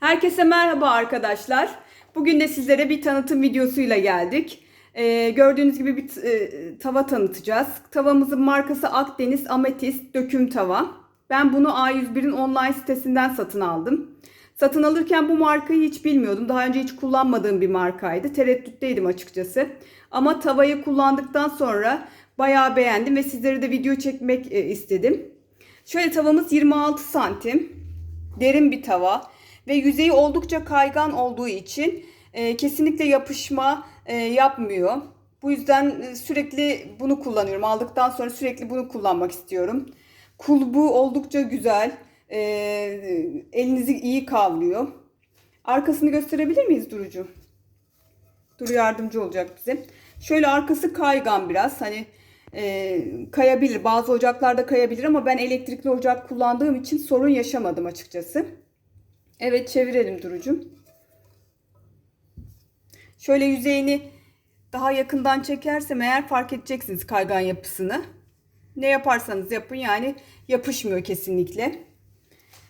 Herkese merhaba arkadaşlar. Bugün de sizlere bir tanıtım videosuyla geldik. Ee, gördüğünüz gibi bir e, tava tanıtacağız. Tavamızın markası Akdeniz Ametist Döküm Tava. Ben bunu A101'in online sitesinden satın aldım. Satın alırken bu markayı hiç bilmiyordum. Daha önce hiç kullanmadığım bir markaydı. Tereddütteydim açıkçası. Ama tavayı kullandıktan sonra bayağı beğendim ve sizlere de video çekmek e, istedim. Şöyle tavamız 26 santim. Derin bir tava ve yüzeyi oldukça kaygan olduğu için e, kesinlikle yapışma e, yapmıyor. Bu yüzden e, sürekli bunu kullanıyorum. Aldıktan sonra sürekli bunu kullanmak istiyorum. Kulbu oldukça güzel. E, elinizi iyi kavruyor. Arkasını gösterebilir miyiz Durucu? Duru yardımcı olacak bize. Şöyle arkası kaygan biraz. Hani e, kayabilir. Bazı ocaklarda kayabilir ama ben elektrikli ocak kullandığım için sorun yaşamadım açıkçası. Evet çevirelim Duru'cum. Şöyle yüzeyini daha yakından çekersem eğer fark edeceksiniz kaygan yapısını. Ne yaparsanız yapın yani yapışmıyor kesinlikle.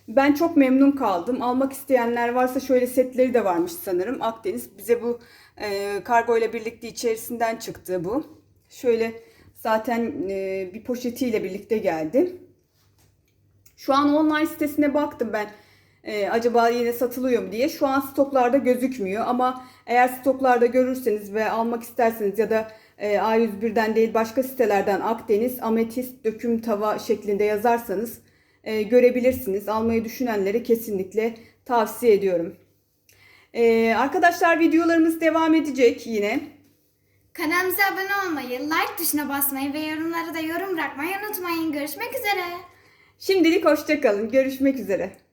Ben çok memnun kaldım. Almak isteyenler varsa şöyle setleri de varmış sanırım. Akdeniz bize bu e, kargo ile birlikte içerisinden çıktı bu. Şöyle zaten e, bir poşetiyle birlikte geldi. Şu an online sitesine baktım ben. E, acaba yine satılıyor mu diye. Şu an stoklarda gözükmüyor ama eğer stoklarda görürseniz ve almak isterseniz ya da e, A101'den değil başka sitelerden Akdeniz, Ametist, Döküm Tava şeklinde yazarsanız e, görebilirsiniz. Almayı düşünenlere kesinlikle tavsiye ediyorum. E, arkadaşlar videolarımız devam edecek yine. Kanalımıza abone olmayı, like tuşuna basmayı ve yorumlara da yorum bırakmayı unutmayın. Görüşmek üzere. Şimdilik hoşçakalın. Görüşmek üzere.